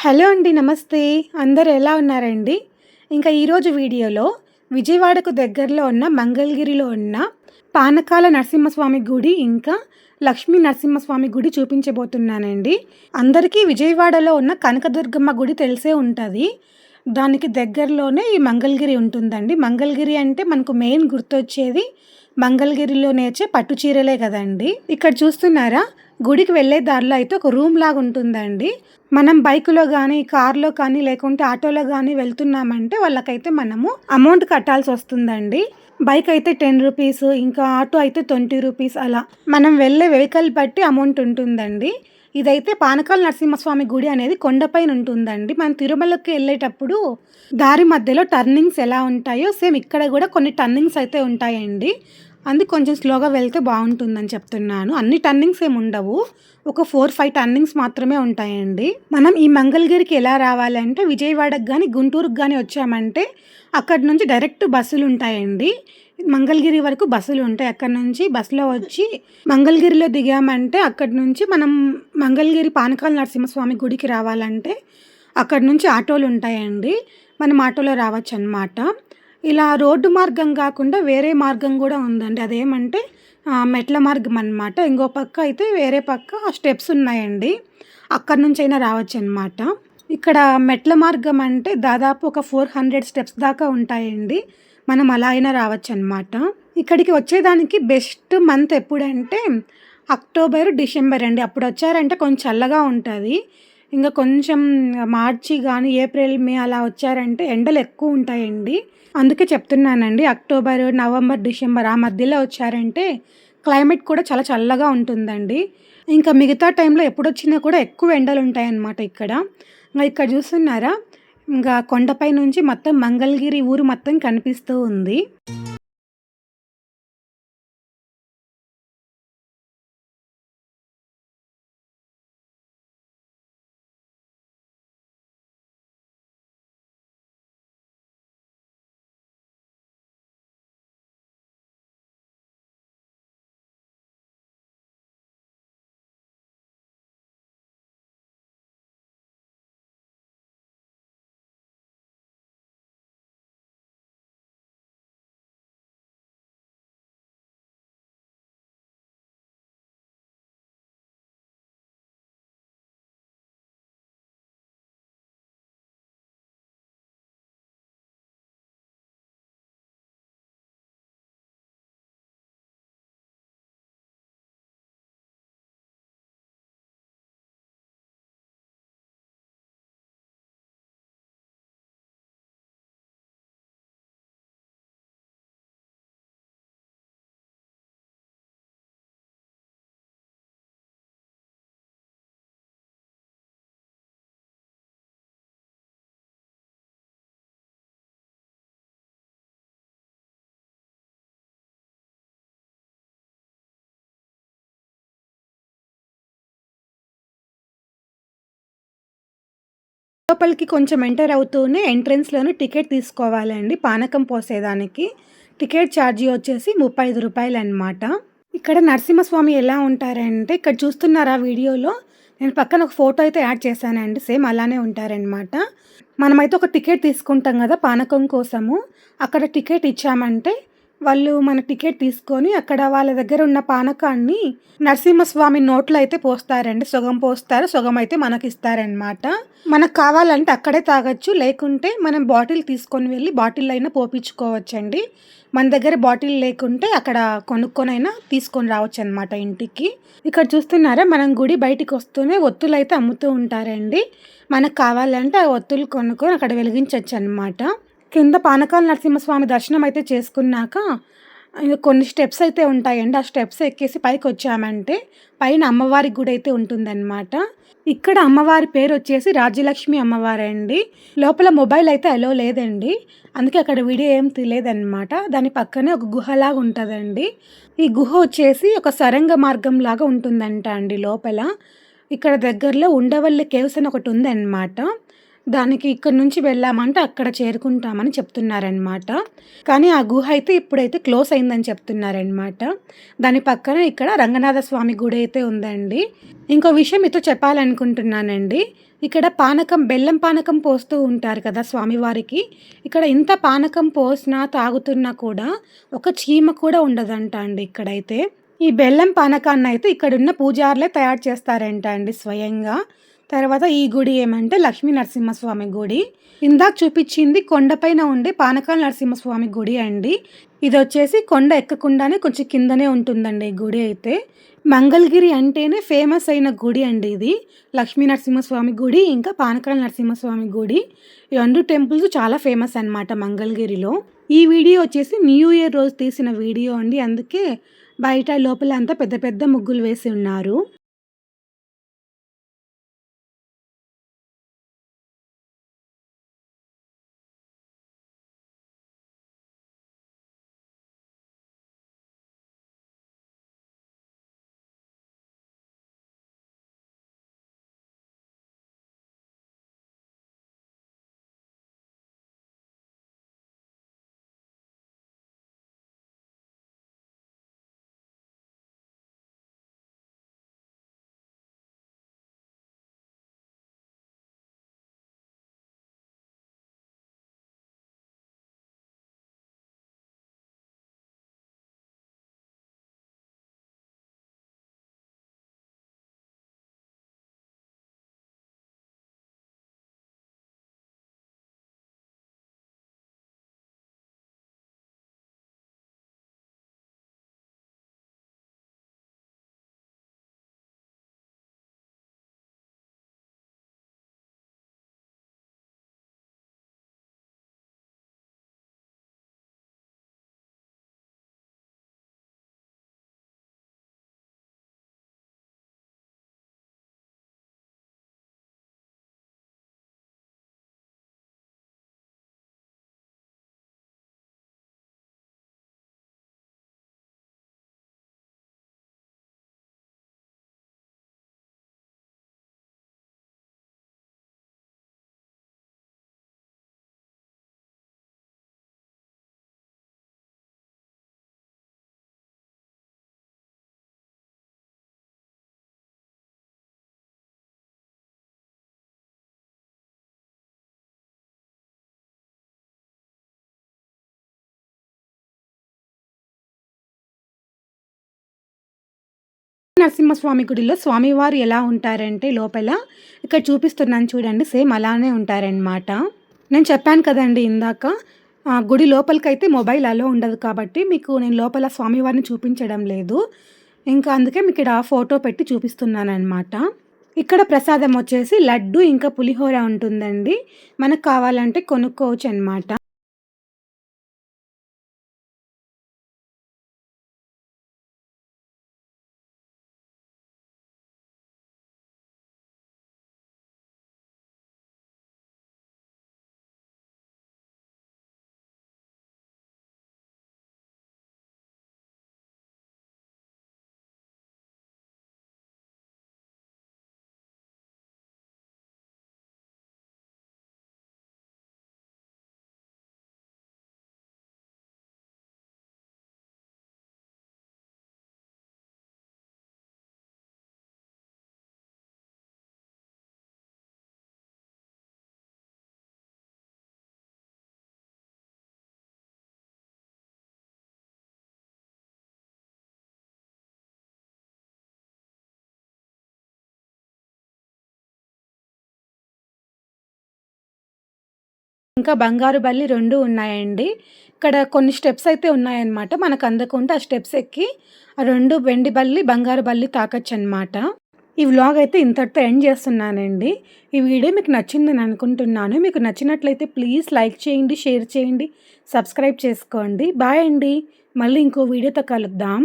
Hello అండి నమస్తే. అందరు ఎలా ఉన్నారండి? ఇంకా ఈరోజు వీడియోలో విజయవాడకు దగ్గరలో ఉన్న మంగళగిరిలో ఉన్న పానకాల నరసింహస్వామి గుడి ఇంకా లక్ష్మీ నరసింహస్వామి గుడి చూపించబోతున్నానండి. అందరికీ విజయవాడలో ఉన్న కనకదుర్గమ్మ గుడి తెలిసే ఉంటుంది. దానికి దగ్గరలోనే ఈ మంగళగిరి ఉంటుందండి. మంగళగిరి అంటే మనకు మెయిన్ గుర్తొచ్చేది మంగళగిరిలో నేర్చే పట్టు చీరలే కదండి. ఇక్కడ చూస్తున్నారా? గుడికి వెళ్ళే దారిలో అయితే ఒక రూమ్ లాగా ఉంటుందండి. మనం బైక్లో కానీ కార్లో కానీ లేకుంటే ఆటోలో కానీ వెళ్తున్నామంటే వాళ్ళకైతే మనము అమౌంట్ కట్టాల్సి వస్తుందండి. బైక్ అయితే టెన్ రూపీస్ ఇంకా ఆటో అయితే ట్వంటీ రూపీస్ అలా మనం వెళ్ళే వెహికల్ బట్టి అమౌంట్ ఉంటుందండి. ఇదైతే పానకాల నరసింహస్వామి గుడి అనేది కొండపైన ఉంటుందండి. మనం తిరుమలకి వెళ్ళేటప్పుడు దారి మధ్యలో టర్నింగ్స్ ఎలా ఉంటాయో సేమ్ ఇక్కడ కూడా కొన్ని టర్నింగ్స్ అయితే ఉంటాయండి. అందుకు కొంచెం స్లోగా వెళ్తే బాగుంటుందని చెప్తున్నాను. అన్ని టర్నింగ్స్ ఏమి ఉండవు. ఒక ఫోర్ ఫైవ్ టర్నింగ్స్ మాత్రమే ఉంటాయండి. మనం ఈ మంగళగిరికి ఎలా రావాలంటే విజయవాడకు కానీ గుంటూరుకు కానీ వచ్చామంటే అక్కడ నుంచి డైరెక్ట్ బస్సులు ఉంటాయండి. మంగళగిరి వరకు బస్సులు ఉంటాయి. అక్కడ నుంచి బస్సులో వచ్చి మంగళగిరిలో దిగామంటే అక్కడ నుంచి మనం మంగళగిరి పానకాల నరసింహస్వామి గుడికి రావాలంటే అక్కడ నుంచి ఆటోలు ఉంటాయండి. మనం ఆటోలో రావచ్చు అనమాట ఇలా రోడ్డు మార్గం కాకుండా వేరే మార్గం కూడా ఉందండి. అదేమంటే మెట్ల మార్గం అనమాట ఇంకో పక్క అయితే వేరే పక్క స్టెప్స్ ఉన్నాయండి. అక్కడ నుంచి అయినా రావచ్చు అనమాట ఇక్కడ మెట్ల మార్గం అంటే దాదాపు ఒక ఫోర్ హండ్రెడ్ స్టెప్స్ దాకా ఉంటాయండి. మనం అలా అయినా రావచ్చు అనమాట ఇక్కడికి వచ్చేదానికి బెస్ట్ మంత్ ఎప్పుడంటే అక్టోబర్ డిసెంబర్ అండి. అప్పుడు వచ్చారంటే కొంచెం చల్లగా ఉంటుంది. ఇంకా కొంచెం మార్చి కానీ ఏప్రిల్ మే అలా వచ్చారంటే ఎండలు ఎక్కువ ఉంటాయండి. అందుకే చెప్తున్నానండి అక్టోబర్ నవంబర్ డిసెంబర్ ఆ మధ్యలో వచ్చారంటే క్లైమేట్ కూడా చాలా చల్లగా ఉంటుందండి. ఇంకా మిగతా టైంలో ఎప్పుడు వచ్చినా కూడా ఎక్కువ ఎండలు ఉంటాయన్నమాట ఇక్కడ. ఇంకా ఇక్కడ చూస్తున్నారా? ఇంకా కొండపై నుంచి మొత్తం మంగళగిరి ఊరు మొత్తం కనిపిస్తూ ఉంది. లోపలికి కొంచెం ఎంటర్ అవుతూనే ఎంట్రన్స్లోనే టికెట్ తీసుకోవాలండి పానకం పోసేదానికి. టికెట్ ఛార్జీ వచ్చేసి ముప్పై ఐదు రూపాయలు అనమాట ఇక్కడ నరసింహస్వామి ఎలా ఉంటారంటే ఇక్కడ చూస్తున్నారా వీడియోలో? నేను పక్కన ఒక ఫోటో అయితే యాడ్ చేశానండి. సేమ్ అలానే ఉంటారనమాట మనమైతే ఒక టికెట్ తీసుకుంటాం కదా పానకం కోసము. అక్కడ టికెట్ ఇచ్చామంటే వాళ్ళు మన టికెట్ తీసుకొని అక్కడ వాళ్ళ దగ్గర ఉన్న పానకాన్ని నరసింహస్వామి నోట్లో అయితే పోస్తారండి. సుగం పోస్తారు. సుగం అయితే మనకి ఇస్తారనమాట మనకు కావాలంటే అక్కడే తాగొచ్చు. లేకుంటే మనం బాటిల్ తీసుకొని వెళ్ళి బాటిల్ అయినా పోపించుకోవచ్చండి మన దగ్గర బాటిల్ లేకుంటే అక్కడ కొనుక్కొని అయినా తీసుకొని రావచ్చు అనమాట ఇంటికి. ఇక్కడ చూస్తున్నారా? మనం గుడి బయటికి వస్తూనే ఒత్తులు అయితే అమ్ముతూ ఉంటారండి. మనకు కావాలంటే ఆ ఒత్తులు కొనుక్కొని అక్కడ వెలిగించవచ్చు అనమాట కింద పానకాల నరసింహస్వామి దర్శనం అయితే చేసుకున్నాక కొన్ని స్టెప్స్ అయితే ఉంటాయండి. ఆ స్టెప్స్ ఎక్కేసి పైకి వచ్చామంటే పైన అమ్మవారి గుడి అయితే ఉంటుందన్నమాట. ఇక్కడ అమ్మవారి పేరు వచ్చేసి రాజ్యలక్ష్మి అమ్మవారి అండి. లోపల మొబైల్ అయితే అలో లేదండి. అందుకే అక్కడ వీడియో ఏం తెలియదన్నమాట దాని పక్కనే ఒక గుహలాగా ఉంటుందండి. ఈ గుహ వచ్చేసి ఒక సరంగ మార్గం లాగా ఉంటుందంట అండి లోపల. ఇక్కడ దగ్గరలో ఉండవల్లి కేవ్స్ అని ఒకటి ఉందన్నమాట. దానికి ఇక్కడ నుంచి వెళ్ళామంటే అక్కడ చేరుకుంటామని చెప్తున్నారనమాట కానీ ఆ గుహ అయితే ఇప్పుడైతే క్లోజ్ అయిందని చెప్తున్నారనమాట దాని పక్కన ఇక్కడ రంగనాథ స్వామి గుడి అయితే ఉందండి. ఇంకో విషయం మీతో చెప్పాలనుకుంటున్నానండి. ఇక్కడ పానకం బెల్లం పానకం పోస్తూ ఉంటారు కదా స్వామివారికి. ఇక్కడ ఇంత పానకం పోసినా తాగుతున్నా కూడా ఒక చీమ కూడా ఉండదంట అండి ఇక్కడైతే. ఈ బెల్లం పానకాన్ని అయితే ఇక్కడున్న పూజారులే తయారు చేస్తారంట అండి స్వయంగా. తర్వాత ఈ గుడి ఏమంటే లక్ష్మీ నరసింహస్వామి గుడి. ఇందాక చూపించింది కొండపైన ఉండే పానకాల నరసింహస్వామి గుడి అండి. ఇది వచ్చేసి కొండ ఎక్కకుండానే కొంచెం కిందనే ఉంటుందండి ఈ గుడి అయితే. మంగళగిరి అంటేనే ఫేమస్ అయిన గుడి అండి ఇది. లక్ష్మీ నరసింహస్వామి గుడి ఇంకా పానకాల నరసింహస్వామి గుడి. ఈ రెండు టెంపుల్స్ చాలా ఫేమస్ అనమాట మంగళగిరిలో. ఈ వీడియో వచ్చేసి న్యూ ఇయర్ రోజు తీసిన వీడియో అండి. అందుకే బయట లోపల అంతా పెద్ద పెద్ద ముగ్గులు వేసి ఉన్నారు. నరసింహస్వామి గుడిలో స్వామివారు ఎలా ఉంటారంటే లోపల ఇక్కడ చూపిస్తున్నాను చూడండి సేమ్ అలానే ఉంటారనమాట నేను చెప్పాను కదండి ఇందాక గుడి లోపలికైతే మొబైల్ అలో ఉండదు కాబట్టి మీకు నేను లోపల స్వామివారిని చూపించడం లేదు. ఇంకా అందుకే మీకు ఇక్కడ ఫోటో పెట్టి చూపిస్తున్నాను అనమాట ఇక్కడ ప్రసాదం వచ్చేసి లడ్డు ఇంకా పులిహోర ఉంటుందండి. మనకు కావాలంటే కొనుక్కోవచ్చు అనమాట ఇంకా బంగారు బల్లి రెండు ఉన్నాయండి. ఇక్కడ కొన్ని స్టెప్స్ అయితే ఉన్నాయన్నమాట. మనకు అందకుండా ఆ స్టెప్స్ ఎక్కి ఆ రెండు వెండి బల్లి బంగారు బల్లి తాకచ్చు అనమాట ఈ వ్లాగ్ అయితే ఇంతటితో ఎండ్ చేస్తున్నానండి. ఈ వీడియో మీకు నచ్చిందని అనుకుంటున్నాను. మీకు నచ్చినట్లయితే ప్లీజ్ లైక్ చేయండి షేర్ చేయండి సబ్స్క్రైబ్ చేసుకోండి. బాయ్ అండి. మళ్ళీ ఇంకో వీడియోతో కలుద్దాం.